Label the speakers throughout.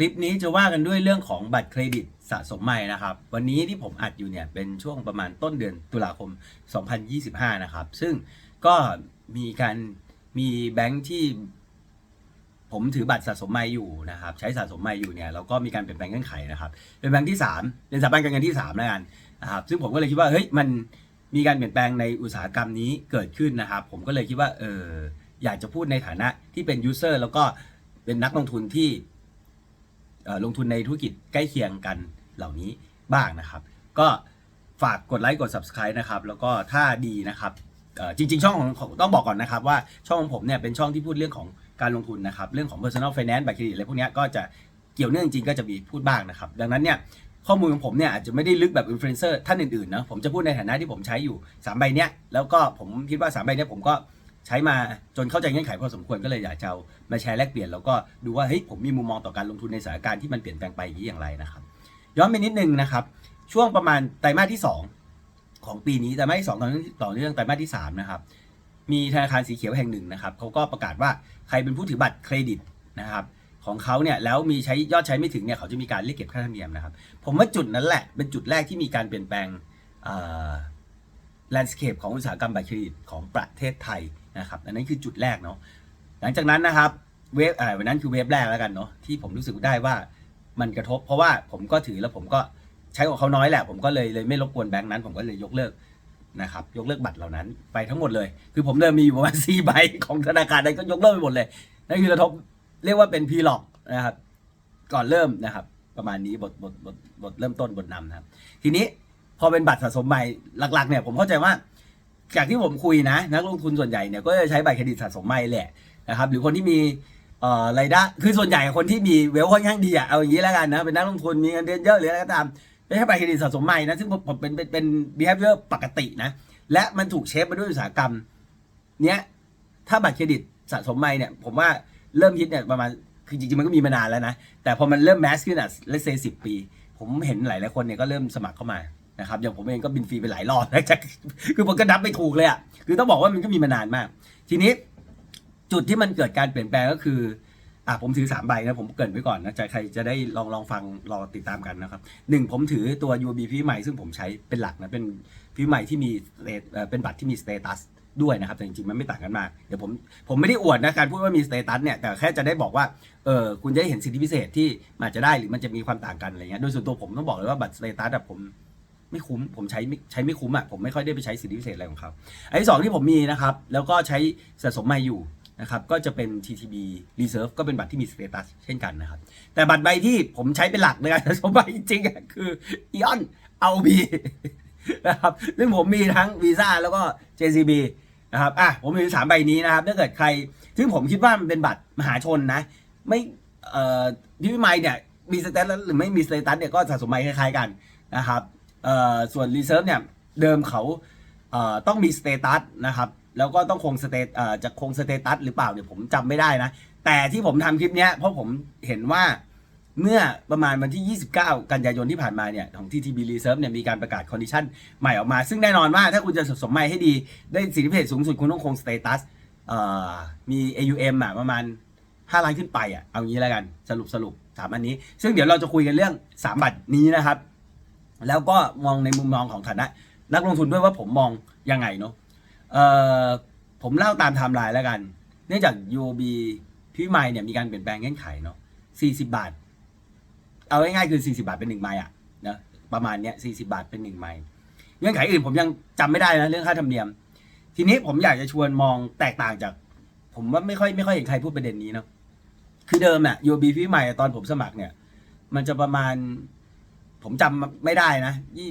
Speaker 1: คลิปนี้จะว่ากันด้วยเรื่องของบัตรเครดิตสะสมใหม่นะครับ วันนี้ที่ผมอัดอยู่เนี่ยเป็นช่วงประมาณต้นเดือนตุลาคม 2025 นะครับ ซึ่งก็มีการมีแบงค์ที่ผมถือบัตรสะสมใหม่อยู่นะครับ ใช้สะสมใหม่อยู่เนี่ยแล้วก็มีการเปลี่ยนแปลงเงื่อนไขนะครับ เป็นแบงค์ที่ 3 เป็นสถาบันการเงินที่3แล้วกันนะครับ ซึ่งผมก็เลยคิดว่าเฮ้ยมันมีการเปลี่ยนแปลงในอุตสาหกรรมนี้เกิดขึ้นนะครับ ผมก็เลยคิดว่าเอออยากจะพูดในฐานะที่เป็นยูเซอร์แล้วก็เป็นนักลงทุนที่ ลงทุนในธุรกิจใกล้เคียงกันเหล่านี้บ้างนะครับ ก็ฝากกดไลค์กด subscribe นะครับ แล้วก็ถ้าดีนะครับจริง ๆ ช่องของต้องบอกก่อนนะครับว่าช่องของผมเนี่ยเป็นช่องที่พูดเรื่องของการลงทุนนะครับ เรื่องของ personal finance บัตรเครดิตอะไรพวกนี้ก็จะเกี่ยวเนื่องจริงก็จะมีพูดบ้างนะครับ ดังนั้นเนี่ยข้อมูลของผมเนี่ยอาจจะไม่ได้ลึกแบบอินฟลูเอนเซอร์ท่านอื่นๆนะผมจะพูดในฐานะที่ผมใช้อยู่ 3 ใบเนี้ยแล้วก็ผมคิดว่า 3 ใบเนี้ยผมก็ ใช้มาจนเข้าใจเงื่อนไขพอสมควรก็เลยอยากจะเอามาแชร์แลกเปลี่ยนแล้วก็ดูว่าเฮ้ยผมมีมุมมองต่อการลงทุนในสถานการณ์ที่มันเปลี่ยนแปลงไปอย่างนี้อย่างไรนะครับ ย้อนไปนิดนึงนะครับ ช่วงประมาณไตรมาสที่ 2 ของปีนี้ไตรมาสที่2ตอนต่อเนื่องไตรมาสที่3นะครับมีธนาคารสีเขียวแห่งหนึ่งนะครับเขาก็ประกาศว่าใครเป็นผู้ถือบัตรเครดิตนะครับของเขาเนี่ยแล้วมีใช้ยอดใช้ไม่ถึงเนี่ยเขาจะมีการเรียกเก็บค่าธรรมเนียมนะครับ ผมว่าจุดนั้นแหละเป็นจุดแรกที่มีการเปลี่ยนแปลงแลนด์สเคปของอุตสาหกรรมบัตรเครดิตของประเทศไทย นะครับอันนั้นคือจุดแรกเนาะหลังจากนั้นนะครับเวฟอะไรวันนั้นคือเวฟแรกแล้วกันเนาะที่ผมรู้สึกได้ว่ามันกระทบ เพราะว่าผมก็ถือแล้วผมก็ใช้ของเขาน้อยแหละ ผมก็เลยเลยไม่รบกวนแบงค์นั้น ผมก็เลยยกเลิกนะครับยกเลิกบัตรเหล่านั้นไปทั้งหมดเลย คือผมเดิมมีอยู่ประมาณสี่ใบของธนาคารนั้นก็ยกเลิกไปหมดเลยนั่นคือกระทบเรียกว่าเป็นพีหลอกนะครับ ก่อนเริ่มนะครับ ประมาณนี้บทบทบทบทเริ่มต้นบทนำนะครับ ทีนี้พอเป็นบัตรสะสมใหม่หลักๆเนี่ยผมเข้าใจว่า จากที่ผมคุยนะ นักลงทุนส่วนใหญ่เนี่ยก็จะใช้บัตรเครดิตสะสมใหม่แหละนะครับหรือคนที่มีเอ่อรายได้คือส่วนใหญ่คนที่มีเวลค่อนข้างดีอะเอาอย่างนี้แล้วกันนะเป็นนักลงทุนมีเงินเดือนเยอะหรืออะไรก็ตามไม่ใช่บัตรเครดิตสะสมใหม่นะซึ่งผมเป็นเป็นเป็น behavior ปกตินะและมันถูกเชฟมาด้วยอุตสาหกรรมเนี้ยถ้าบัตรเครดิตสะสมใหม่เนี่ยผมว่าเริ่มฮิตเนี่ยประมาณคือจริงๆมันก็มีมานานแล้วนะ แต่พอมันเริ่มแมสขึ้นอะเลเซสิบปี ผมเห็นหลายหลายคนเนี่ยก็เริ่มสมัครเข้ามา นะครับอย่างผมเองก็บินฟรีไปหลายรอบนะจากคือผมก็นับไม่ถูกเลยอะคือต้องบอกว่ามันก็มีมานานมาก ทีนี้จุดที่มันเกิดการเปลี่ยนแปลงก็คืออะผมถือสามใบนะผมเกรินไว้ก่อนนะจะใครจะได้ลองลองฟังรอติดตามกันนะครับหนึ่งผมถือตัว UB พี่ใหม่ซึ่งผมใช้เป็นหลักนะเป็นพี่ใหม่ที่มีสเตเป็นบัตรที่มีสเตตัสด้วยนะครับแต่จริงๆมันไม่ต่างกันมากเดี๋ยวผมผมไม่ได้อวดนะการพูดว่ามีสเตตัสเนี่ยแต่แค่จะได้บอกว่าเออคุณจะได้เห็นสิทธิพิเศษที่มันอาจจะได้หรือมันจะมีความต่างกันอะไรเงี้ยโดยส่วนตัวผมต้องบอกเลยว่าบัตรสเตตัสผม ไม่คุ้มผมใช้ใช้ไม่คุ้มอะผมไม่ค่อยได้ไปใช้สิทธิพิเศษอะไรของเขาอันที่สองที่ผมมีนะครับ แล้วก็ใช้สะสมมาอยู่นะครับก็จะเป็น TTB Reserve ก็เป็นบัตรที่มีสเตตัสเช่นกันนะครับ แต่บัตรใบที่ผมใช้เป็นหลักในการสะสมใบจริงๆอะคือ Eon AOB นะครับซึ่งผมมีทั้งวีซ่าแล้วก็ JCB นะครับอะผมมีสามใบนี้นะครับ ถ้าเกิดใคร ซึ่งผมคิดว่ามันเป็นบัตรมหาชนนะ ไม่เอ่อที่พี่ไมค์เนี่ยมีสเตตัสหรือไม่มีสเตตัสเนี่ยก็สะสมไมค์คล้ายๆกันนะครับ ส่วนรีเซิร์ฟเนี่ยเดิมเขาเต้องมีสเตตัสนะครับแล้วก็ต้องคงสเตตจะคงสเตตัสหรือเปล่าเนี่ยผมจำไม่ได้นะ แต่ที่ผมทำคลิปเนี้ยเพราะผมเห็นว่าเมื่อประมาณวันที่ 29 กันยายนที่ผ่านมาเนี่ยของ TTB Reserve เนี่ยมีการประกาศคอนดิชันใหม่ออกมา ซึ่งแน่นอนว่าถ้าคุณจะสะสมใหม่ให้ดี ได้สิทธิพิเศษสูงสุดคุณต้องคงสเตตัสเอ่อมี AUM อะประมาณ 5 ล้านขึ้นไปอะเอางี้แล้วกันสรุปสรุปสามอันนี้ ซึ่งเดี๋ยวเราจะคุยกันเรื่อง 3 บัตรนี้นะครับ แล้วก็มองในมุมมองของฐานะนักลงทุนด้วยว่าผมมองยังไงเนาะผมเล่าตามไทม์ไลน์แล้วกัน เนื่องจาก UOB พี่ไมค์เนี่ยมีการเปลี่ยนแปลงเงื่อนไขเนาะ40 บาท เอาง่ายๆคือ 40 บาทเป็นหนึ่งไมล์อะนะประมาณเนี้ย40 บาทเป็นหนึ่งไมล์เงื่อนไขอื่นผมยังจำไม่ได้นะเรื่องค่าธรรมเนียม ทีนี้ผมอยากจะชวนมองแตกต่างจาก ผมว่าไม่ค่อยไม่ค่อยเห็นใครพูดประเด็นนี้เนาะคือเดิมอะ UOB พี่ใหม่ตอนผมสมัครเนี่ย มันจะประมาณ ผมจำไม่ได้นะยี่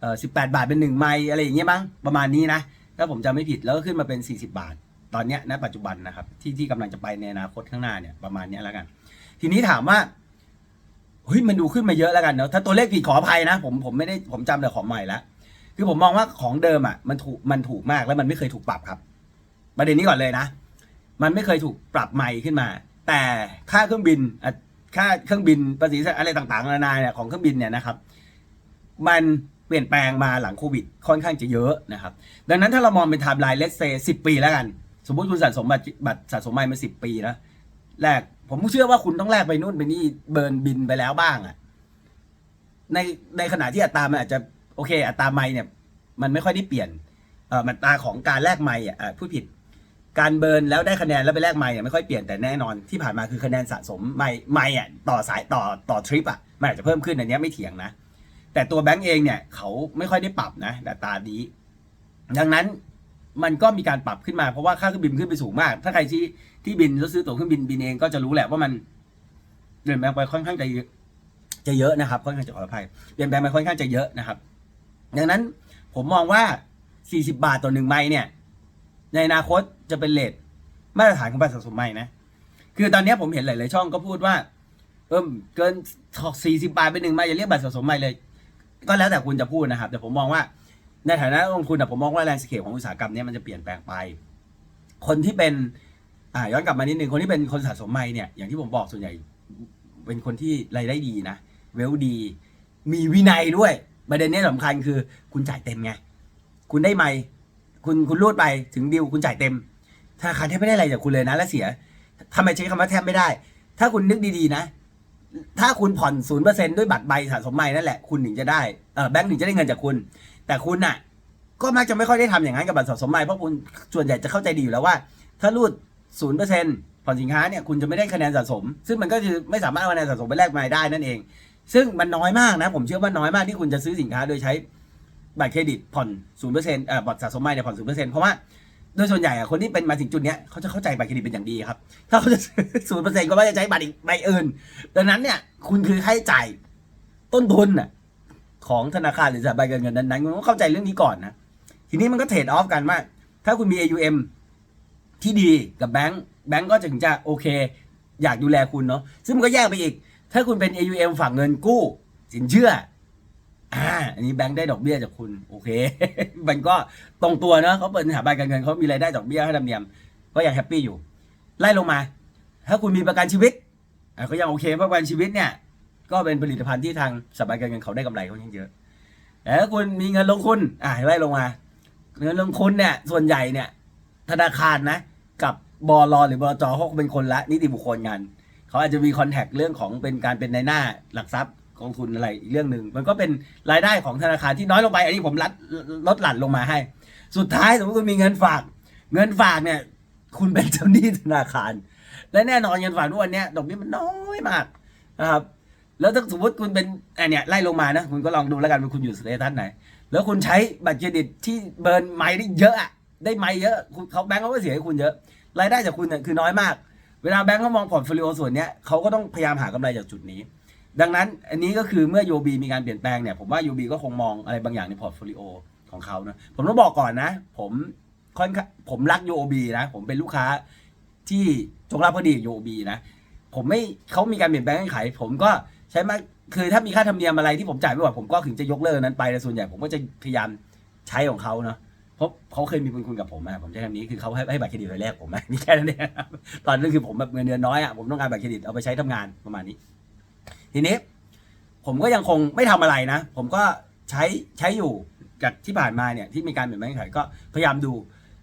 Speaker 1: เอ่อสิบแปดบาทเป็นหนึ่งไมล์อะไรอย่างเงี้ยมั้งประมาณนี้นะถ้าผมจำไม่ผิดแล้วก็ขึ้นมาเป็น 40 บาท ตอนเนี้ยณปัจจุบันนะครับที่ที่กำลังจะไปในอนาคตข้างหน้าเนี่ยประมาณเนี้ยแล้วกัน ทีนี้ถามว่าเฮ้ยมันดูขึ้นมาเยอะแล้วกันเนาะถ้าตัวเลขผิดขออภัยนะผมผมไม่ได้ผมจำแต่ของใหม่ล้วคือผมมองว่าของเดิมอะมันถูกมันถูกมากแล้วมันไม่เคยถูกปรับครับ ประเด็นนี้ก่อนเลยนะ มันไม่เคยถูกปรับใหม่ขึ้นมา แต่ค่าเครื่องบินอะ ค่าเครื่องบินภาษีอะไรต่างๆนานาเนี่ยของเครื่องบินเนี่ยนะครับ มันเปลี่ยนแปลงมาหลังโควิด ค่อนข้างจะเยอะนะครับ ดังนั้นถ้าเรามองเป็นไทม์ไลน์เลสเซสิบปีแล้วกัน สมมติคุณสะสมบัตรบัตรสะสมใหม่มาสิบปีนะแรกผมเชื่อว่าคุณต้องแลกไปนู่นไปนี่เบิร์นบินไปแล้วบ้างอะในในขณะที่อัตรามันอาจจะโอเค อัตราไม่เนี่ย มันไม่ค่อยได้เปลี่ยนเอ่อมันตาของการแลกไม่อะอะพูดผิด การเบิร์นแล้วได้คะแนนแล้วไปแลกไม่อะไม่ค่อยเปลี่ยนแต่แน่นอนที่ผ่านมาคือคะแนนสะสมไม่ไม่อะต่อสายต่อต่อทริปอะมันอาจจะเพิ่มขึ้นอันนี้ไม่เถียงนะ แต่ตัวแบงก์เองเนี่ยเขาไม่ค่อยได้ปรับนะอัตานี้ดังนั้นมันก็มีการปรับขึ้นมาเพราะว่าค่าเครื่องบินขึ้นไปสูงมาก ถ้าใครที่ที่บินแล้วซื้อตั๋วเครื่องบินบินเองก็จะรู้แหละว่ามันเปลี่ยนแปลงไปค่อนข้างจะเยอะจะเยอะนะครับค่อนข้างจะขออภัยเปลี่ยนแปลงไปค่อนข้างจะเยอะนะครับ ดังนั้นผมมองว่า 40 บาทต่อหนึ่งไม้เนี่ย ในอนาคตจะเป็นเลทมาตรฐานของบัตรสะสมใหม่นะ คือตอนนี้ผมเห็นหลาย ๆ ช่องก็พูดว่าเอิ่มเกิน40บบาทไปหนึ่งไม้อย่าเรียกบัตรสะสมใหม่เลย ก็แล้วแต่คุณจะพูดนะครับ แต่ผมมองว่าในฐานะลงทุนผมมองว่าแรงสเคปของอุตสาหกรรมนี้มันจะเปลี่ยนแปลงไป คนที่เป็นอ่าย้อนกลับมานิดนึงคนที่เป็นคนสะสมไม่เนี่ยอย่างที่ผมบอกส่วนใหญ่เป็นคนที่รายได้ดีนะเวลดี มีวินัยด้วยประเด็นนี้สำคัญคือคุณจ่ายเต็มไง คุณได้ไม่ คุณคุณรูดไปถึงดิวคุณจ่ายเต็มธนาคารแทบไม่ได้อะไรจากคุณเลยนะ และเสียทำไมใช้คำว่าแทบไม่ได้ ถ้าคุณนึกดีๆนะ ถ้าคุณผ่อนศูนย์เปอร์เซ็นด้วยบัตรใบสะสมใหม่นั่นแหละคุณถึงจะได้เออแบงก์ถึงจะได้เงินจากคุณ แต่คุณน่ะก็มักจะไม่ค่อยได้ทำอย่างนั้นกับบัตรสะสมใหม่เพราะคุณส่วนใหญ่จะเข้าใจดีอยู่แล้วว่า ถ้ารูดศูนย์เปอร์เซ็นผ่อนสินค้าเนี่ยคุณจะไม่ได้คะแนนสะสม ซึ่งมันก็คือไม่สามารถเอาคะแนนสะสมไปแลกไม้ได้นั่นเอง ซึ่งมันน้อยมากนะ ผมเชื่อว่าน้อยมากที่คุณจะซื้อสินค้าโดยใช้ บัตรเครดิตผ่อนศูนย์เปอร์เซ็นต์เอ่อบัตรสะสมใหม่เนี่ยผ่อนศูนย์เปอร์เซ็นต์เพราะว่าโดยส่วนใหญ่อะคนที่เป็นมาถึงจุดเนี้ยเขาจะเข้าใจบัตรเครดิตเป็นอย่างดีครับ ถ้าเขาจะศูนย์เปอร์เซ็นต์ก็ไม่จะใช้บัตรอีกใบอื่น ดังนั้นเนี่ยคุณคือค่าใช้จ่ายต้นทุนน่ะของธนาคารหรือสถาบันการเงินนั้นๆคุณต้องเข้าใจเรื่องนี้ก่อนนะทีนี้มันก็เทรดออฟกันว่าถ้าคุณมี AUM ที่ดีกับแบงก์แบงก์ก็จะถึงจะโอเค อยากดูแลคุณเนาะซึ่งมันก็แยกไปอีก ถ้าคุณเป็น AUM ฝั่งเงินกู้ สินเชื่อ อ่าอันนี้แบงก์ได้ดอกเบี้ยจากคุณโอเค มันก็ตรงตัวเนาะเขาเปิดสถาบันการเงินเขามีรายได้ดอกเบี้ยให้ธรรมเนียม ก็ยังแฮปปี้อยู่ ไล่ลงมา ถ้าคุณมีประกันชีวิตอะก็ยังโอเคเพราะประกันชีวิตเนี่ย ก็เป็นผลิตภัณฑ์ที่ทางสถาบันการเงินเขาได้กำไรเขาเยอะแต่ถ้าคุณมีเงินลงทุนอ่าไล่ลงมา เงินลงทุนเนี่ยส่วนใหญ่เนี่ย ธนาคารนะ กับบอลหรือบลจเขาเป็นคนละนิติบุคคลกันเขาอาจจะมีคอนแทคเรื่องของเป็นการเป็นในหน้าหลักทรัพย์ กองทุนอะไรอีกเรื่องหนึ่งมันก็เป็นรายได้ของธนาคารที่น้อยลงไป อันนี้ผมลดลดหลั่นลงมาให้ สุดท้ายสมมติคุณมีเงินฝาก เงินฝากเนี่ย คุณเป็นเจ้าหนี้ธนาคาร และแน่นอนเงินฝากทุกวันเนี้ยดอกเบี้ยมันน้อยมากนะครับ แล้วถ้าสมมติคุณเป็นอันเนี้ยไล่ลงมานะคุณก็ลองดูแล้วกันว่าคุณอยู่สเตตัสไหน แล้วคุณใช้บัตรเครดิตที่เบิร์นไม้ได้เยอะอะได้ไม้เยอะเขาแบงก์เขาก็เสียให้คุณเยอะรายได้จากคุณเนี่ยคือน้อยมาก เวลาแบงก์เขามองพอร์ตโฟลิโอส่วนเนี้ยเขาก็ต้องพยายามหากำไรจากจุดนี้ ดังนั้นอันนี้ก็คือเมื่อโยบีมีการเปลี่ยนแปลงเนี่ยผมว่าโยบีก็คงมองอะไรบางอย่างในพอร์ตโฟลิโอของเขานะผมต้องบอกก่อนนะ ผมค่อนข้าผมรักโยบีนะ ผมเป็นลูกค้าที่จงรักภักดีโยบีนะ ผมไม่เขามีการเปลี่ยนแปลงเงื่อนไข ผมก็ใช้มาคือถ้ามีค่าธรรมเนียมอะไรที่ผมจ่ายไม่ไหวผมก็ถึงจะยกเลิกนั้นไปแต่ส่วนใหญ่ผมก็จะพยายามใช้ของเขาเนาะเพราะเขาเคยมีบุญคุณกับผมอะผมใช้คำนี้คือเขาให้ให้บัตรเครดิตไปแรกผมอะนี่แค่นั้นเองตอนนั้นคือผมแบบเงินเดือนน้อยอะผมต้องการบัตรเครดิตเอาไปใช้ทำงานประมาณนี้ ทีนี้ ผมก็ยังคงไม่ทำอะไรนะ ผมก็ใช้ใช้อยู่จากที่ผ่านมาเนี่ยที่มีการเปลี่ยนแปลงเงื่อนไขก็พยายามดู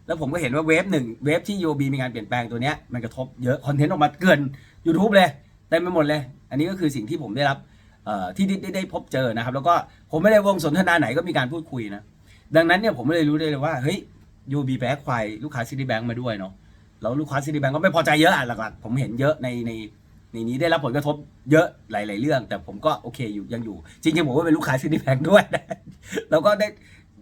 Speaker 1: แล้วผมก็เห็นว่าเวฟหนึ่งเวฟที่ UOB มีการเปลี่ยนแปลงตัวเนี้ยมันกระทบเยอะคอนเทนต์ออกมาเกิน YouTube เลยเต็มไปหมดเลย อันนี้ก็คือสิ่งที่ผมได้รับที่ได้ได้พบเจอนะครับ แล้วก็ผมไม่ได้วงสนทนาไหนก็มีการพูดคุยนะดังนั้นเนี่ยผมไม่เลยรู้ได้เลยว่าเฮ้ย UOB ไปแอคควายลูกค้าซิตี้แบงค์มาด้วยเนาะแล้วลูกค้าซิตี้แบงค์ก็ไม่พอใจเยอะอะหลักๆผมเห็นเยอะในใน ในนี้ได้รับผลกระทบเยอะหลาย ๆ เรื่อง แต่ผมก็โอเคอยู่ยังอยู่ จริง ๆ ผมก็เป็นลูกค้าซิตี้แบงด้วยแล้วก็ได้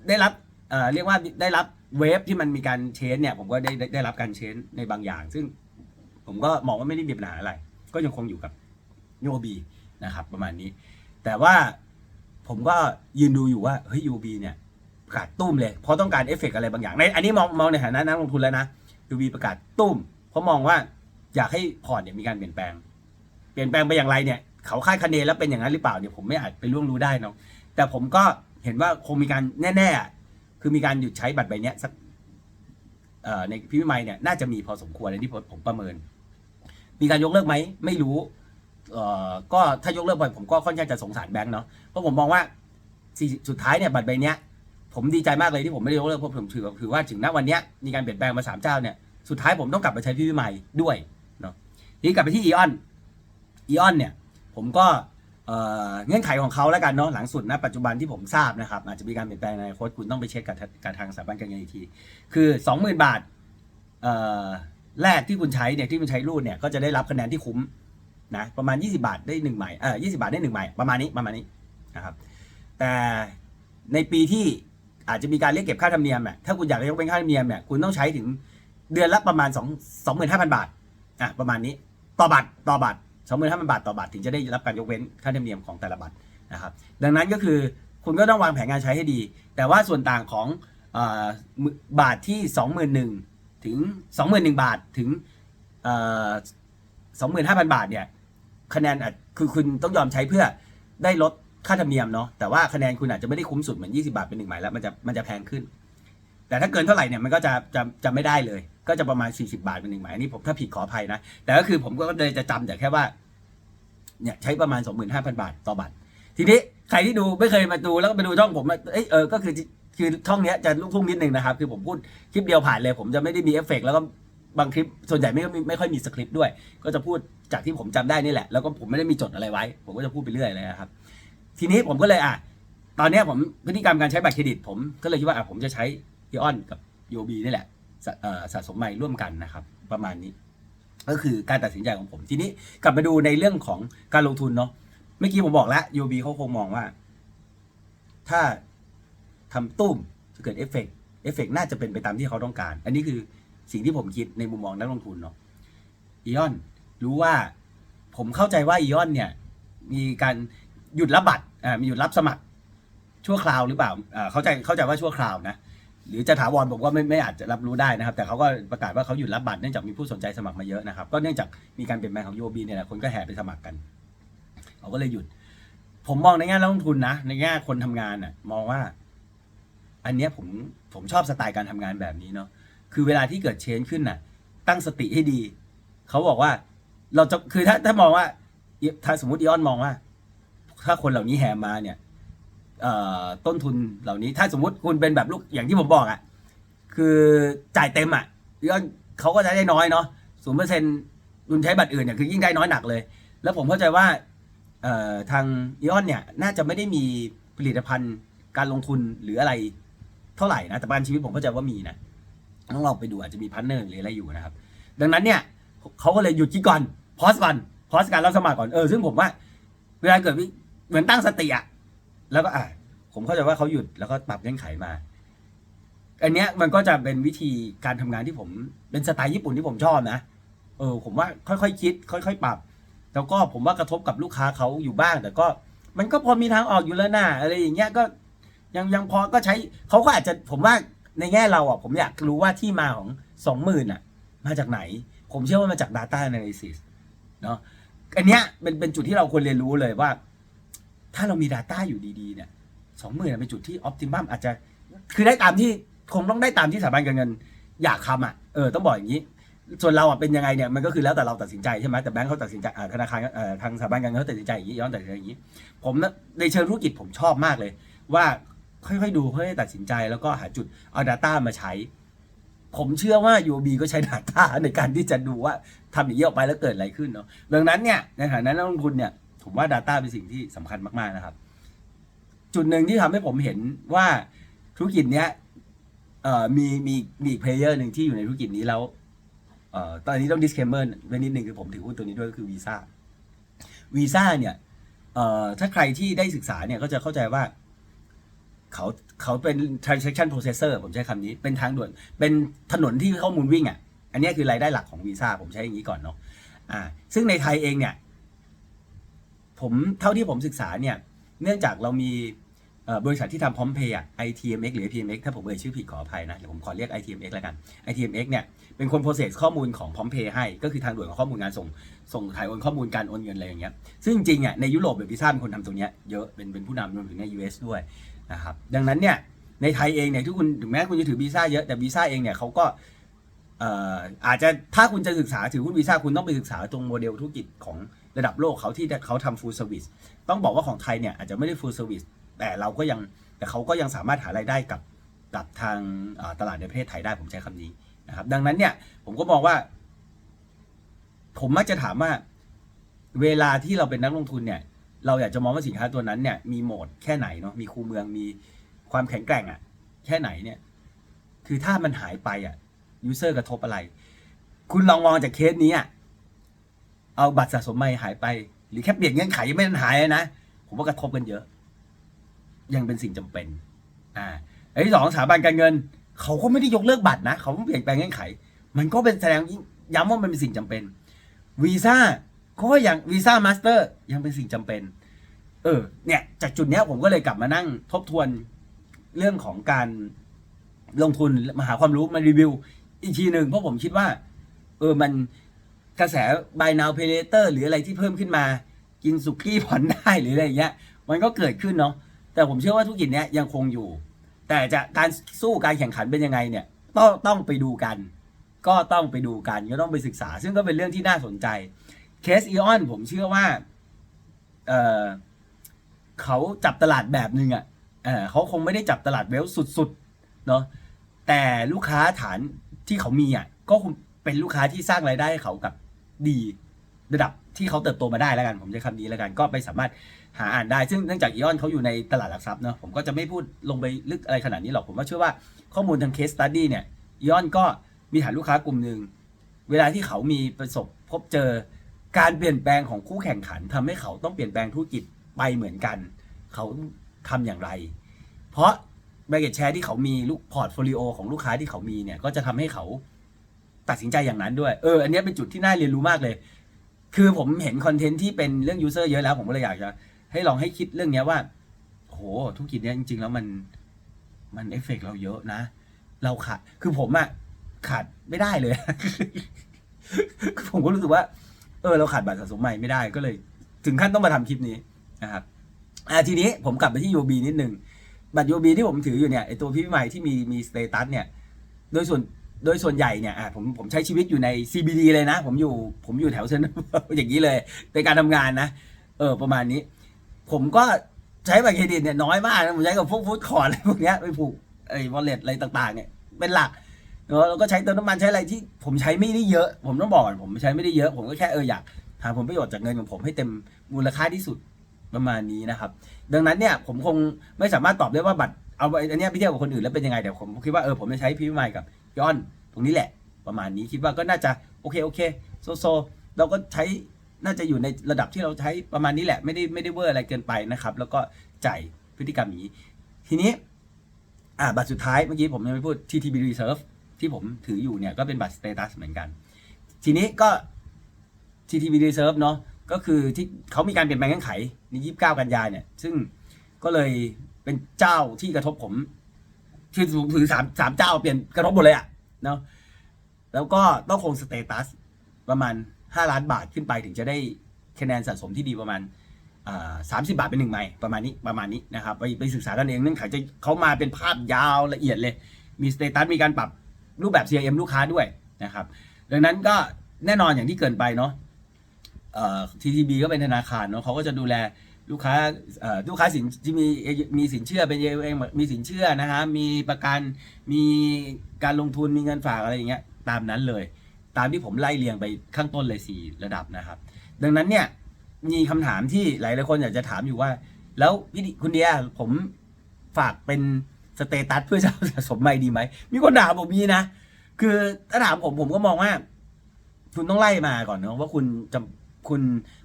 Speaker 1: ได้รับเอ่อเรียกว่าได้รับเวฟที่มันมีการเชนเนี่ยผมก็ได้ได้ได้รับการเชนในบางอย่าง ซึ่งผมก็มองว่าไม่ได้มีปัญหาอะไร ก็ยังคงอยู่กับโยบีนะครับประมาณนี้ แต่ว่าผมก็ยืนดูอยู่ว่าเฮ้ยยูบีเนี่ยประกาศตุ้มเลย เพราะต้องการเอฟเฟกต์อะไรบางอย่างในอันนี้มองมองในฐานะนักลงทุนแล้วนะยูบีประกาศตุ้ม เพราะมองว่าอยากให้พอร์ตเนี่ยมีการเปลี่ยนแปลง ลี่ยนแปลงไปอย่างไรเนี่ยเขาคาดคะเนแล้วเป็นอย่างนั้นหรือเปล่าเนี่ยผมไม่อาจไปล่วงรู้ได้เนาะแต่ผมก็เห็นว่าคงมีการแน่ๆอ่คือมีการหยุดใช้บัตรใบเนี้ยสักในพิมพ์ใหม่เนี่ยน่าจะมีพอสมควรในที่ผมประเมิน มีการยกเลิกไหมไม่รู้ก็ถ้ายกเลิกไปผมก็ค่อนข้างจะสงสารแบงค์เนาะเพราะผมมองว่าสุดท้ายเนี่ยบัตรใบเนี้ยผมดีใจมากเลยที่ผมไม่ได้ยกเลิกเพราะผมถือว่าคือว่าถึงณวันเนี้ยมีการเปลี่ยนแปลงมาสามเจ้าเนี่ยสุดท้ายผมต้องกลับมาใช้พี่ใหม่ด้วยเนาะทีนี้กลับไปที่อีออน อีออนเนี่ยผมก็เงื่อนไขของเขาแล้วกันเนาะหลังสุดนะปัจจุบันที่ผมทราบนะครับอาจจะมีการเปลี่ยนแปลงในอนาคตคุณต้องไปเช็คกับกับทางสถาบันการเงินอีกทีคือ 20,000 บาทแรกที่คุณใช้เนี่ยที่คุณใช้รูดเนี่ยก็จะได้รับคะแนนที่คุ้มนะประมาณ 20 บาทได้หนึ่งใหม่เออ20 บาทได้หนึ่งใหม่ประมาณนี้ประมาณนี้นะครับแต่ในปีที่อาจจะมีการเรียกเก็บค่าธรรมเนียมเนี่ยถ้าคุณอยากจะยกเป็นค่าธรรมเนียมเนี่ยคุณต้องใช้ถึงเดือนละประมาณ 2 25,000 บาทอะประมาณนี้ต่อบัตรต่อบัตร 25,000บาทต่อบัตรถึงจะได้รับการยกเว้นค่าธรรมเนียมของแต่ละบัตรนะครับ ดังนั้นก็คือคุณก็ต้องวางแผนงานใช้ให้ดี แต่ว่าส่วนต่างของอ่อบาทที่ 21,000ถึง 21,000 บาทถึงเอ่อ25,000 บาทเนี่ยคะแนนคือคุณต้องยอมใช้เพื่อได้ลดค่าธรรมเนียมเนาะแต่ว่าคะแนนคุณอาจจะไม่ได้คุ้มสุดเหมือน 20 บาทเป็นหนึ่งหมายแล้วมันจะมันจะแพงขึ้น แต่ถ้าเกินเท่าไหร่เนี่ยมันก็จะจะจะไม่ได้เลย ก็จะประมาณ 40 บาทเป็นหนึ่งหมายอันนี้ผมถ้าผิดขออภัยนะ แต่ก็คือผมก็เลยจะจำแต่แค่ว่าเนี่ยใช้ประมาณ 25,000 บาทต่อบัตร ทีนี้ใครที่ดูไม่เคยมาดูแล้วก็ไปดูช่องผมเอ้ยเออก็คือคือช่องเนี้ยจะลูกทุ่งนิดนึงนะครับ คือผมพูดคลิปเดียวผ่านเลย ผมจะไม่ได้มีเอฟเฟกต์แล้วก็บางคลิปส่วนใหญ่ไม่ไม่ไม่ค่อยมีสคริปต์ด้วย ก็จะพูดจากที่ผมจำได้นี่แหละ แล้วก็ผมไม่ได้มีจดอะไรไว้ ผมก็จะพูดไปเรื่อยเลยครับ ทีนี้ผมก็เลยอะ ตอนนี้ผมพฤติกรรมการใช้บัตรเครดิต ผมก็เลยคิดว่าอะผมจะใช้ พีออนกับยูบีนี่แหละสะสะสมใหม่ร่วมกันนะครับ ประมาณนี้ ก็คือการตัดสินใจของผมทีนี้กลับมาดูในเรื่องของการลงทุนเนาะเมื่อกี้ผมบอกแล้วยูบีเขาคงมองว่า ถ้าทำตุ้มจะเกิดเอฟเฟกต์เอฟเฟกต์น่าจะเป็นไปตามที่เขาต้องการ อันนี้คือสิ่งที่ผมคิดในมุมมองนักลงทุนเนาะอีออนรู้ว่าผมเข้าใจว่าอีออนเนี่ย มีการหยุดรับบัตรอ่ามีหยุดรับสมัครชั่วคราวหรือเปล่าอ่าเข้าใจเข้าใจว่าชั่วคราวนะ หรือจะถาวรผมก็ไม่ไม่อาจจะรับรู้ได้นะครับ แต่เขาก็ประกาศว่าเขาหยุดรับบัตรเนื่องจากมีผู้สนใจสมัครมาเยอะนะครับ ก็เนื่องจากมีการเปลี่ยนแปลงของยูบีเนี่ยแหละคนก็แห่ไปสมัครกันเขาก็เลยหยุด ผมมองในแง่นักลงทุนนะ ในแง่คนทำงานน่ะ มองว่า อันเนี้ยผมผมชอบสไตล์การทำงานแบบนี้เนาะคือเวลาที่เกิดเชนขึ้นน่ะ ตั้งสติให้ดี เขาบอกว่า เราจะคือถ้าถ้ามองว่า ถ้าสมมติอีออนมองว่า ถ้าคนเหล่านี้แห่มาเนี่ย ต้นทุนเหล่านี้ ถ้าสมมติคุณเป็นแบบลูกอย่างที่ผมบอกอะ่ะ คือจ่ายเต็มอะ่ะอีอนเขาก็จะได้น้อยเนาะศูนย์เปอร์เซ็นต์คุณใช้บัตรอื่นเนี่ยคือยิ่งได้น้อยหนักเลย แล้วผมเข้าใจว่าทางอีออนเนี่ยน่าจะไม่ได้มีผลิตภัณฑ์การลงทุนหรืออะไรเท่าไหร่นะแต่ประกันชีวิตผมเข้าใจว่ามีนะต้องลองไปดูอาจจะมีพาร์เนอร์หรืออะไรอยู่นะครับ ดังนั้นเนี่ยเขาก็เลยหยุดคิดก่อนพอสก่อนพอสการรับสมัครก่อนเออซึ่งผมว่า เวลาเกิดวิเหมือนตั้งสติอะ แล้วก็อะผมเข้าใจว่าเขาหยุดแล้วก็ปรับเงื่อนไขมา อันเนี้ยมันก็จะเป็นวิธีการทำงานที่ผมเป็นสไตล์ญี่ปุ่นที่ผมชอบนะ เออ ผมว่าค่อยๆคิด ค่อย ๆ ปรับ แล้วก็ผมว่ากระทบกับลูกค้าเขาอยู่บ้าง แต่ก็มันก็พอมีทางออกอยู่แล้วนะอะไรอย่างเงี้ยก็ยังยังพอก็ใช้เขาก็อาจจะผมว่าในแง่เราอะผมอยากรู้ว่าที่มาของสองหมื่นอะ มาจากไหน ผมเชื่อว่ามาจาก Data Analysis เนาะอันเนี้ยเป็นเป็นจุดที่เราควรเรียนรู้เลยว่า ถ้าเรามี Data อยู่ดีๆเนี่ยสองหมื่นเป็นจุดที่ Optimum อาจจะคือได้ตามที่คงต้องได้ตามที่สถาบันการเงิน อยากทำอะเออต้องบอกอย่างนี้ ส่วนเราอะเป็นยังไงเนี่ยมันก็คือแล้วแต่เราตัดสินใจใช่ไหมแต่แบงค์เขาตัดสินใจธนาคารทางสถาบันการเงินเขาตัดสินใจอย่างนี้ย้อนตัดสินใจอย่างนี้ ผมนะในเชิงธุรกิจผมชอบมากเลย ว่าค่อยๆดูค่อยๆตัดสินใจแล้วก็หาจุดเอา Data มาใช้ ผมเชื่อว่า UOB ก็ใช้ Data ในการที่จะดูว่าทำอย่างนี้ออกไปแล้วเกิดอะไรขึ้นเนาะดังนั้นเนี่ยในฐานะนักลงทุนเนี่ย ผมว่า Data เป็นสิ่งที่สำคัญมาก ๆ นะครับ จุดหนึ่งที่ทำให้ผมเห็นว่าธุรกิจเนี้ยมีมีมีอีกเพลเยอร์หนึ่งที่อยู่ในธุรกิจนี้แล้วออตอนนี้ต้อง disclaimer ไว้นิดหนึ่งคือผมถือหุ้นตัวนี้ด้วยก็คือวีซ่าวีซ่าเนี่ยถ้าใครที่ได้ศึกษาเนี่ยก็จะเข้าใจว่าเขาเขาเป็น transaction processor ผมใช้คำนี้ เป็นทางด่วน เป็นถนนที่ข้อมูลวิ่งอะ อันนี้คือรายได้หลักของวีซ่าผมใช้อย่างนี้ก่อนเนาะ อ่า ซึ่งในไทยเองเนี่ย ผมเท่าที่ผมศึกษาเนี่ย เนื่องจากเรามีบริษัทที่ทำพร้อมเพย์อะ ITMX หรือ PMX ถ้าผมเอ่ยชื่อผิดขออภัยนะเดี๋ยวผมขอเรียก ITMX แล้วกัน ITMX เนี่ยเป็นคน process ข้อมูลของพร้อมเพย์ให้ ก็คือทางด่วนของข้อมูลงานส่งส่งถ่ายโอนข้อมูลการโอนเงินอะไรอย่างเงี้ยซึ่งจริงๆอะในยุโรปแบบพิซ่าเป็นคนทำตรงเนี้ยเยอะเป็นเป็นผู้นำรวมถึงใน US ด้วยนะครับดังนั้นเนี่ยในไทยเองเนี่ยที่คุณถึงแม้คุณจะถือวีซ่าเยอะแต่วีซ่าเองเนี่ยเขาก็อาจจะถ้าคุณจะศึกษาถือหุ้นวีซ่าคุณต้องไปศึกษาตรงโมเดลธุรกิจของ ระดับโลกเขาที่เขาทำ full service ต้องบอกว่าของไทยเนี่ยอาจจะไม่ได้ full service แต่เราก็ยังแต่เขาก็ยังสามารถหารายได้กับกับทางตลาดในประเทศไทยได้ผมใช้คำนี้นะครับ ดังนั้นเนี่ยผมก็มองว่า ผมมักจะถามว่า เวลาที่เราเป็นนักลงทุนเนี่ย เราอยากจะมองว่าสินค้าตัวนั้นเนี่ยมีโหมดแค่ไหนเนาะมีคูเมืองมีความแข็งแกร่งอะแค่ไหนเนี่ย คือถ้ามันหายไปอะยูเซอร์กระทบอะไร คุณลองมองจากเคสนี้อะ เอาบัตรสะสมใหม่หายไป หรือแค่เปลี่ยนเงื่อนไขยังไม่ทันหายนะผมว่ากระทบกันเยอะ ยังเป็นสิ่งจำเป็น อ่าไอันที่สองสถาบันการเงิน เขาก็ไม่ได้ยกเลิกบัตรนะ เขาเปลี่ยนแปลงเงื่อนไข มันก็เป็นแสดงย้ำว่ามันเป็นสิ่งจำเป็นวีซ่าก็ยังวีซ่ามาสเตอร์ยังเป็นสิ่งจำเป็น เออ เนี่ยจากจุดเนี้ยผมก็เลยกลับมานั่งทบทวนเรื่องของการลงทุนมาหาความรู้มารีวิวอีกทีหนึ่งเพราะผมคิดว่า เออมัน กระแส buy now pay later หรืออะไรที่เพิ่มขึ้นมา กินสุกี้ผ่อนได้หรืออะไรอย่างเงี้ยมันก็เกิดขึ้นเนาะแต่ผมเชื่อว่าธุรกิจเนี้ยยังคงอยู่ แต่จะการสู้การแข่งขันเป็นยังไงเนี่ยต้องต้องไปดูกัน ก็ต้องไปดูกันก็ต้องไปศึกษา ซึ่งก็เป็นเรื่องที่น่าสนใจเคสอีออนผมเชื่อว่าเออเขาจับตลาดแบบหนึ่งอะเออเขาคงไม่ได้จับตลาดเวลสุดๆเนาะแต่ลูกค้าฐานที่เขามีอะก็คงเป็นลูกค้าที่สร้างรายได้ให้เขากับ ดีระดับที่เขาเติบโตมาได้แล้วกัน ผมใช้คำนี้แล้วกันก็ไปสามารถหาอ่านได้ ซึ่งเนื่องจากอีออนเขาอยู่ในตลาดหลักทรัพย์เนาะผมก็จะไม่พูดลงไปลึกอะไรขนาดนี้หรอกผมว่าเชื่อว่าข้อมูลทางเคสตัดดี้เนี่ยอีออนก็มีฐานลูกค้ากลุ่มหนึ่งเวลาที่เขามีประสบพบเจอการเปลี่ยนแปลงของคู่แข่งขันทำให้เขาต้องเปลี่ยนแปลงธุรกิจไปเหมือนกัน เขาทำอย่างไร เพราะแบเกตแชร์ที่เขามีลูกพอร์ตโฟลิโอของลูกค้าที่เขามีเนี่ยก็จะทำให้เขา ตัดสินใจอย่างนั้นด้วย เออ อันนี้เป็นจุดที่น่าเรียนรู้มากเลย คือผมเห็นคอนเทนต์ที่เป็นเรื่องยูเซอร์เยอะแล้ว ผมก็เลยอยากจะให้ลองให้คิดเรื่องนี้ว่า โห ธุรกิจเนี้ยจริง ๆ แล้วมัน มันเอฟเฟกต์เราเยอะนะ เราขาด คือผมอะขาดไม่ได้เลย ผมก็รู้สึกว่า เออ เราขาดบัตรสะสมใหม่ไม่ได้ ก็เลย ถึงขั้นต้องมาทำคลิปนี้นะครับ อ่า ทีนี้ผมกลับไปที่ UB นิดนึง บัตร UB ที่ผมถืออยู่เนี่ย ไอตัวพี่ใหม่ที่มีมีสเตตัสเนี่ย โดยส่วน โดยส่วนใหญ่เนี่ยอ่าผมผมใช้ชีวิตอยู่ใน CBD เลยนะ ผมอยู่ผมอยู่แถวเซนอย่างนี้เลย ในการทำงานนะ เออ ประมาณนี้ ผมก็ใช้บัตรเครดิตเนี่ยน้อยมากผมใช้กับพวกฟู้ดคอร์อะไรพวกเนี้ยไปผูกไอ้วอลเล็ตอะไรต่างๆ เนี่ยเป็นหลักเนอะแล้วก็ใช้เติมน้ำมันใช้อะไรที่ผมใช้ไม่ได้เยอะ ผมต้องบอกก่อนผมใช้ไม่ได้เยอะ ผมก็แค่เอออยากหาผลประโยชน์จากเงินของผมให้เต็มมูลค่าที่สุดประมาณนี้นะครับ ดังนั้นเนี่ยผมคงไม่สามารถตอบได้ว่าบัตรเอาอันนี้ไปเทียบกับคนอื่นแล้วเป็นยังไงเดี๋ยวผมคิดว่าเออผมจะใช้พี่ใหม่กับ ย้อนตรงนี้แหละ ประมาณนี้คิดว่าก็น่าจะโอเคโอเคโซโซเราก็ใช้น่าจะอยู่ในระดับที่เราใช้ประมาณนี้แหละไม่ได้ไม่ได้เวอร์อะไรเกินไปนะครับ แล้วก็จ่ายพฤติกรรมอย่างนี้ ทีนี้อ่าบัตรสุดท้ายเมื่อกี้ผมยังไม่พูด TTB Reserve ที่ผมถืออยู่เนี่ยก็เป็นบัตรสเตตัสเหมือนกัน ทีนี้ก็ TTB Reserve เนาะก็คือที่เขามีการเปลี่ยนแปลงเงื่อนไขใน 29 กันยาเนี่ยซึ่งก็เลยเป็นเจ้าที่กระทบผม คือถือสามสามเจ้าเปลี่ยนกระทบหมดเลยอะเนาะแล้วก็ต้องคงสเตตัสประมาณ 5 ล้านบาทขึ้นไปถึงจะได้คะแนนสะสมที่ดีประมาณสามสิบาทเป็นหนึ่งไมล์ประมาณนี้ประมาณนี้นะครับไปไปศึกษากันเองเนื่องจากจะเขามาเป็นภาพยาวละเอียดเลย มีสเตตัสมีการปรับรูปแบบ CRM ลูกค้าด้วยนะครับ ดังนั้นก็แน่นอนอย่างที่เกินไปเนาะเอ่อ TTB ก็เป็นธนาคารเนาะเขาก็จะดูแล ลูกค้าเอ่อลูกค้าสินที่มีมีสินเชื่อเป็นเองมีสินเชื่อนะฮะมีประกันมีการลงทุนมีเงินฝากอะไรอย่างเงี้ยตามนั้นเลย ตามที่ผมไล่เรียงไปข้างต้นเลยสี่ระดับนะครับ ดังนั้นเนี่ยมีคำถามที่หลายหลายคนอยากจะถามอยู่ว่า แล้วพี่ดิคุณเดียผมฝากเป็นสเตตัสเพื่อจะสะสมใหม่ดีไหมมีคนถามผมมีนะคือถ้าถามผมผมก็มองว่า คุณต้องไล่มาก่อนเนาะว่าคุณจะ คุณ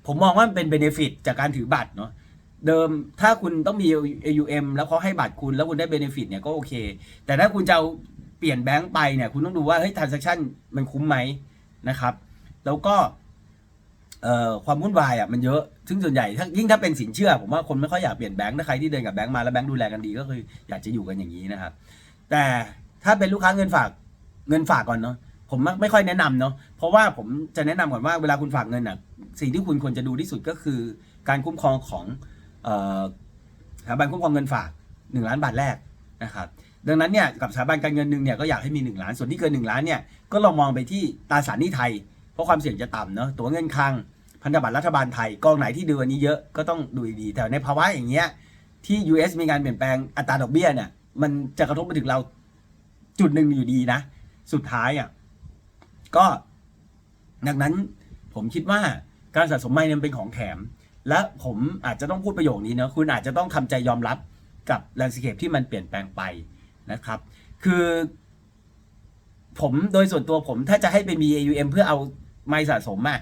Speaker 1: ผมมองว่ามันเป็นเบเนฟิตจากการถือบัตรเนาะเดิมถ้าคุณต้องมี AUM แล้วเขาให้บัตรคุณแล้วคุณได้เบเนฟิตเนี่ยก็โอเค แต่ถ้าคุณจะเอาเปลี่ยนแบงค์ไปเนี่ยคุณต้องดูว่าเฮ้ยทรานซัคชันมันคุ้มไหมนะครับ แล้วก็เอ่อความวุ่นวายอะมันเยอะ ซึ่งส่วนใหญ่ถ้ายิ่งถ้าเป็นสินเชื่อ ผมว่าคนไม่ค่อยอยากเปลี่ยนแบงค์ถ้าใครที่เดินกับแบงค์มาแล้วแบงค์ดูแลกันดีก็คืออยากจะอยู่กันอย่างนี้นะครับ แต่ถ้าเป็นลูกค้าเงินฝากเงินฝากก่อนเนาะ ผมไม่ค่อยแนะนำเนาะเพราะว่าผมจะแนะนำก่อนว่าเวลาคุณฝากเงินอะสิ่งที่คุณควรจะดูที่สุดก็คือการคุ้มครองของสถาบันคุ้มครองเงินฝากหนึ่งล้านบาทแรกนะครับดังนั้นเนี่ยกับสถาบันการเงินหนึ่งเนี่ยก็อยากให้มี 1 ล้านส่วนที่เกิน1ล้านเนี่ยก็ลองมองไปที่ตราสารหนี้ไทย เพราะความเสี่ยงจะต่ำเนาะตัวเงินคลังพันธบัตรรัฐบาลไทยกองไหนที่ดูอันนี้เยอะก็ต้องดูดีแต่ในภาวะอย่างเงี้ยที่ US มีการเปลี่ยนแปลงอัตราดอกเบี้ยเนี่ยมันจะกระทบไปถึงเราจุดหนึ่งอยู่ดีนะ สุดท้ายอะ ก็ดังนั้นผมคิดว่าการสะสมไม้เนี่ยเป็นของแถม และผมอาจจะต้องพูดประโยคนี้เนะคุณอาจจะต้องทำใจยอมรับกับแลนด์สเคปที่มันเปลี่ยนแปลงไปนะครับ คือผมโดยส่วนตัวผมถ้าจะให้ไปมี AUM เพื่อเอาไม้สะสมอะ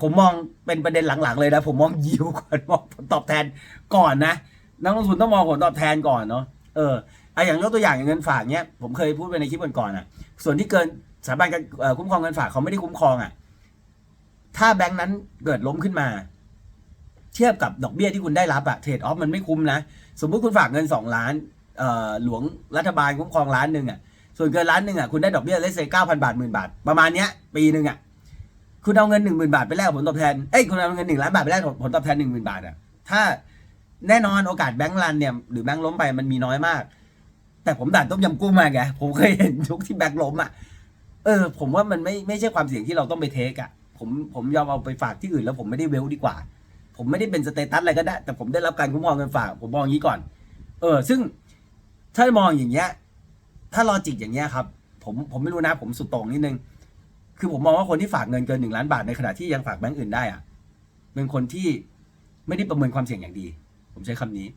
Speaker 1: ผมมองเป็นประเด็นหลังๆเลยนะ ผมมองยิวก่อนมองผลตอบแทนก่อนนะนักลงทุนต้องมองผลตอบแทนก่อนเนาะเออไออย่างยกตัวอย่างอย่างเงินฝากเนี้ยผมเคยพูดไปในคลิปก่อนๆอะ ส่วนที่เกิน สถาบันการคุ้มครองเงินฝากเขาไม่ได้คุ้มครองอะ ถ้าแบงค์นั้นเกิดล้มขึ้นมา เทียบกับดอกเบี้ยที่คุณได้รับอะเทรดออฟมันไม่คุ้มนะ สมมุติคุณฝากเงินสองล้านหลวงรัฐบาลคุ้มครองล้านหนึ่งอะส่วนเกินล้านหนึ่งอะคุณได้ดอกเบี้ยเลสเซ่เก้าพันบาทหมื่นบาท ประมาณเนี้ย ปีหนึ่งอะคุณเอาเงินหนึ่งหมื่นบาทไปแลกผลตอบแทน เอ้ยคุณเอาเงินหนึ่งล้านบาทไปแลกผลตอบแทนหนึ่งหมื่นบาทอะถ้าแน่นอนโอกาสแบงก์รันเนี่ยหรือแบงก์ล้มไปมันมีน้อยมาก แต่ผมด่านต้มยำกุ้งมาไงผมเคยเห็นยุคที่แบงก์ล้มอะ เออ ผมว่ามันไม่ไม่ใช่ความเสี่ยงที่เราต้องไปเทคอะผมผมยอมเอาไปฝากที่อื่นแล้วผมไม่ได้เวลดีกว่า ผมไม่ได้เป็นสเตตัสอะไรก็ได้ แต่ผมได้รับการคุ้มครองเงินฝาก ผมมองอย่างนี้ก่อน เออ ซึ่งถ้ามองอย่างเงี้ย ถ้าลอจิกอย่างเงี้ยครับ ผมผมไม่รู้นะ ผมสุดต่งนิดนึง คือผมมองว่าคนที่ฝากเงินเกินหนึ่งล้านบาทในขณะที่ยังฝากแบงก์อื่นได้อะเป็นคนที่ไม่ได้ประเมินความเสี่ยงอย่างดี ผมใช้คำนี้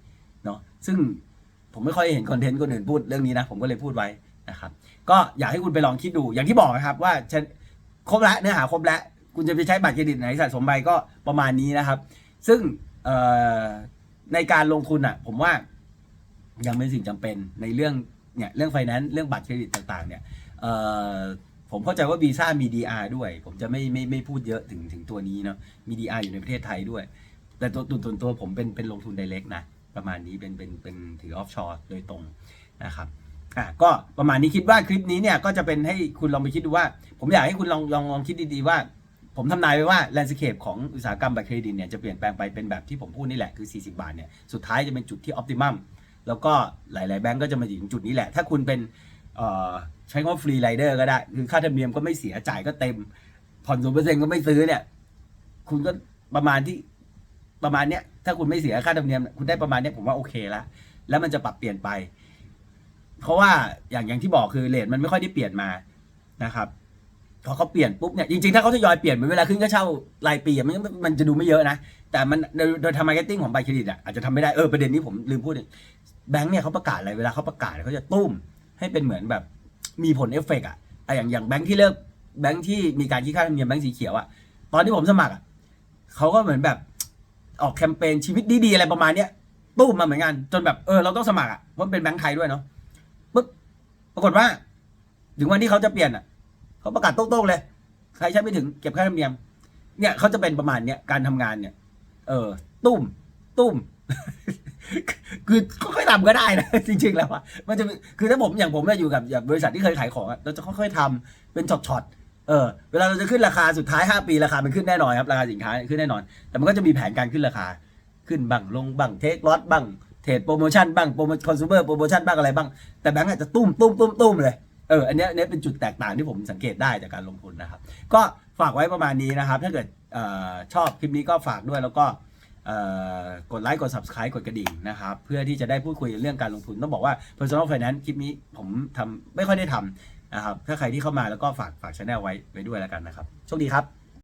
Speaker 1: เนาะซึ่งผมไม่ค่อยเห็นคอนเทนต์คนอื่นพูดเรื่องนี้นะ ผมก็เลยพูดไว้ นะครับก็อยากให้คุณไปลองคิดดูอย่างที่บอกนะครับว่าครบแล้วเนื้อหาครบแล้วคุณจะไปใช้บัตรเครดิตไหนสะสมไปก็ประมาณนี้นะครับ ซึ่งในการลงทุนอะผมว่ายังเป็นสิ่งจำเป็นในเรื่องเนี่ยเรื่องไฟแนนซ์เรื่องบัตรเครดิตต่างๆเนี่ยผมเข้าใจว่าวีซ่ามี DR ด้วย ผมจะไม่ไม่ไม่พูดเยอะถึงถึงตัวนี้เนาะมี DR อยู่ในประเทศไทยด้วย แต่ตัวตัวตัวผมเป็นเป็นลงทุนไดเ c กนะ ประมาณนี้เป็นเป็นเป็นถือออฟชอร์โดยตรงนะครับ อะก็ประมาณนี้คิดว่าคลิปนี้เนี่ยก็จะเป็นให้คุณลองไปคิดดูว่า ผมอยากให้คุณลองลองลองคิดดีๆว่า ผมทำนายไว้ว่าแลนด์สเคปของอุตสาหกรรมบัตรเครดิตเนี่ยจะเปลี่ยนแปลงไปเป็นแบบที่ผมพูดนี่แหละคือ 40 บาทเนี่ยสุดท้ายจะเป็นจุดที่ออ t ติมัมแล้วก็หลาย ๆ แบงก์ก็จะมาถึงจุดนี้แหละ ถ้าคุณเป็นใช้คำว่าฟรีไรเดอร์ก็ได้ คือค่าธรรมเนียมก็ไม่เสียจ่ายก็เต็ม ผ่อนศูนเปอร์เซ็นต์ก็ไม่ซื้อเนี่ย คุณก็ประมาณที่ประมาณเนี้ยถ้าคุณไม่เสียค่าธรรมเนียม คุณได้ประมาณเนี้ยผมว่าโอเคละแล้วมันจะปรับเปลี่ยนไป เพราะว่าอย่างอย่างที่บอกคือเลทมันไม่ค่อยได้เปลี่ยนมานะครับพอเขาเปลี่ยนปุ๊บเนี่ยจริงๆถ้าเขาทยอยเปลี่ยนเหมือนเวลาขึ้นก็เช่ารายปีมันมันจะดูไม่เยอะนะแต่มันโดยโดยทำมาร์เก็ตติ้งของใบเครดิตอะอาจจะทำไม่ได้เออประเด็นนี้ผมลืมพูดแบงค์เนี่ยเขาประกาศอะไรเวลาเขาประกาศเขาจะตุ้มให้เป็นเหมือนแบบมีผลเอฟเฟกต์อะอ่อย่างอย่างแบงค์ที่เลิกแบงค์ที่มีการคิดค่าธรรมเนียมแบงค์สีเขียวอะตอนที่ผมสมัครอะเขาก็เหมือนแบบออกแคมเปญชีวิตดีๆอะไรประมาณเนี้ยตุ้มมาเหมือนกันจนแบบเออเราต้องสมัครอะเพราะเป็นแบงค์ไทยด้วยเนาะ ปรากฏว่า ถึงวันที่เขาจะเปลี่ยนอะเขาประกาศโต้งๆเลย ใครใช้ไม่ถึงเก็บค่าธรรมเนียม เนี่ยเขาจะเป็นประมาณเนี้ยการทำงานเนี่ย เออ ตุ้ม ตุ้ม คือค่อยๆทำก็ได้นะจริง ๆ แล้วอะมันจะคือถ้าผมอย่างผมเนี่ยอยู่กับอย่างบริษัทที่เคยขายของเราจะค่อยๆทำเป็นช็อตๆเออ เวลาเราจะขึ้นราคาสุดท้าย 5 ปีราคามันขึ้นแน่นอนครับราคาสินค้าขึ้นแน่นอน แต่มันก็จะมีแผนการขึ้นราคา ขึ้นบ้างลงบ้างเทคลอตบ้าง ทรดโปรโมชั่นบ้างโปรโมคอน sumer โปรโมชั่นบ้างอะไรบ้าง แต่แบงก์อาจจะตุ้มตุ้มตุ้มตุ้มเลยเอออันเนี้ยอันเนี้ยเป็นจุดแตกต่างที่ผมสังเกตได้จากการลงทุนนะครับ ก็ฝากไว้ประมาณนี้นะครับ ถ้าเกิดเออชอบคลิปนี้ก็ฝากด้วยแล้วก็เอ่อกดไลค์กด subscribe กดกระดิ่งนะครับ เพื่อที่จะได้พูดคุยเรื่องการลงทุนต้องบอกว่า personal finance คลิปนี้ผมทำไม่ค่อยได้ทำนะครับถ้าใครที่เข้ามาแล้วก็ฝากฝากช anel ไว้ไว้ด้วยแล้วกันนะครับโชคดีครับ